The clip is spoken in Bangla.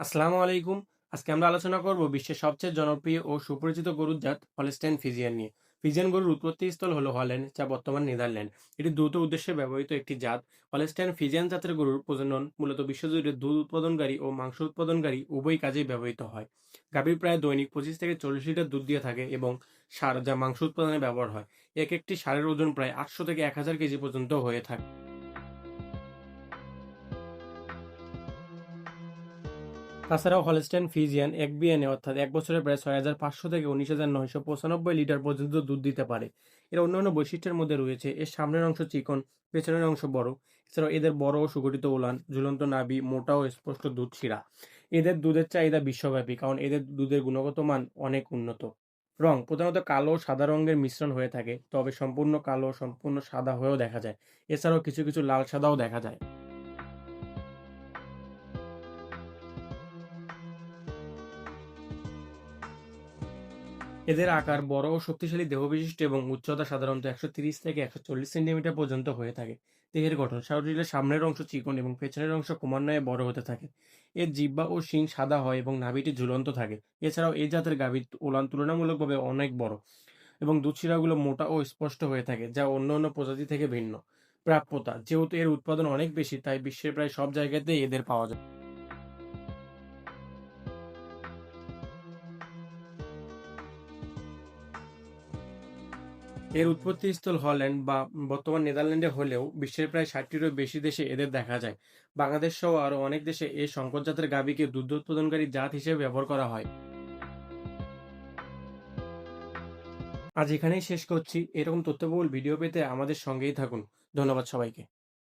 আসসালামু আলাইকুম। আজকে আমরা আলোচনা করব বিশ্বের সবচেয়ে জনপ্রিয় ও সুপরিচিত গরুর জাত হলস্টাইন ফিজিয়ান নিয়ে। ফিজিয়ান গরুর উৎপত্তি স্থল হলো হল্যান্ড, যা বর্তমান নেদারল্যান্ড। এটি দ্রুত উদ্দেশ্যে ব্যবহৃত একটি জাত। হলস্টাইন ফিজিয়ান জাতের গরুর প্রজনন মূলত বিশ্বজুড়ে দুধ উৎপাদনকারী ও মাংস উৎপাদনকারী উভয় কাজেই ব্যবহৃত হয়। গাভী প্রায় দৈনিক পঁচিশ থেকে চল্লিশ লিটার দুধ দিয়ে থাকে এবং সার যা মাংস উৎপাদনে ব্যবহার হয়। এক একটি সারের ওজন প্রায় আটশো থেকে এক হাজার কেজি পর্যন্ত হয়ে থাকে। তাছাড়াও হলস্টাইন ফ্রিজিয়ান এক বিয়ানে অর্থাৎ এক বছরে প্রায় ছয় হাজার পাঁচশো থেকে উনিশ হাজার নয়শো পঁচানব্বই লিটার পর্যন্ত দুধ দিতে পারে। এর অন্যান্য বৈশিষ্ট্যের মধ্যে রয়েছে, এর সামনের অংশ চিকন, পেছনের অংশ বড়। এছাড়াও এদের বড় ও সুগঠিত ওলান ঝুলন্ত নাবি মোটা ও স্পষ্ট দুধ শিরা। এদের দুধের চাহিদা বিশ্বব্যাপী, কারণ এদের দুধের গুণগত মান অনেক উন্নত। রং, প্রধানত কালো ও সাদা রঙের মিশ্রণ হয়ে থাকে, তবে সম্পূর্ণ কালো সম্পূর্ণ সাদা হয়েও দেখা যায়। এছাড়াও কিছু কিছু লাল সাদাও দেখা যায়। এদের আকার বড় ও শক্তিশালী, দেহবিশিষ্ট এবং উচ্চতা সাধারণত একশো তিরিশ থেকে একশো চল্লিশ সেন্টিমিটার পর্যন্ত হয়ে থাকে। দেহের গঠন শরীরের সামনের অংশ চিকন এবং পেছনের অংশ ক্রমান্বয়ে বড় হতে থাকে। এর জিহ্বা ও শিং সাদা হয় এবং নাভিটি ঝুলন্ত থাকে। এছাড়াও এই জাতের গাভীর ওলান তুলনামূলকভাবে অনেক বড় এবং দুধশিরাগুলো মোটা ও স্পষ্ট হয়ে থাকে, যা অন্য অন্য প্রজাতি থেকে ভিন্ন। প্রাপ্যতা, যেহেতু এর উৎপাদন অনেক বেশি, তাই বিশ্বের প্রায় সব জায়গাতেই এদের পাওয়া যায়। এর উৎপত্তিস্থল হল্যান্ড বা বর্তমান নেদারল্যান্ডে হলেও বিশ্বের প্রায় ষাটটিরও বেশি দেশে এদের দেখা যায়। বাংলাদেশ সহ আরও অনেক দেশে এই সংকর জাতের গাভীকে দুগ্ধ উৎপাদনকারী জাত হিসেবে ব্যবহার করা হয়। আজ এখানেই শেষ করছি। এরকম তথ্যবহুল ভিডিও পেতে আমাদের সঙ্গেই থাকুন। ধন্যবাদ সবাইকে।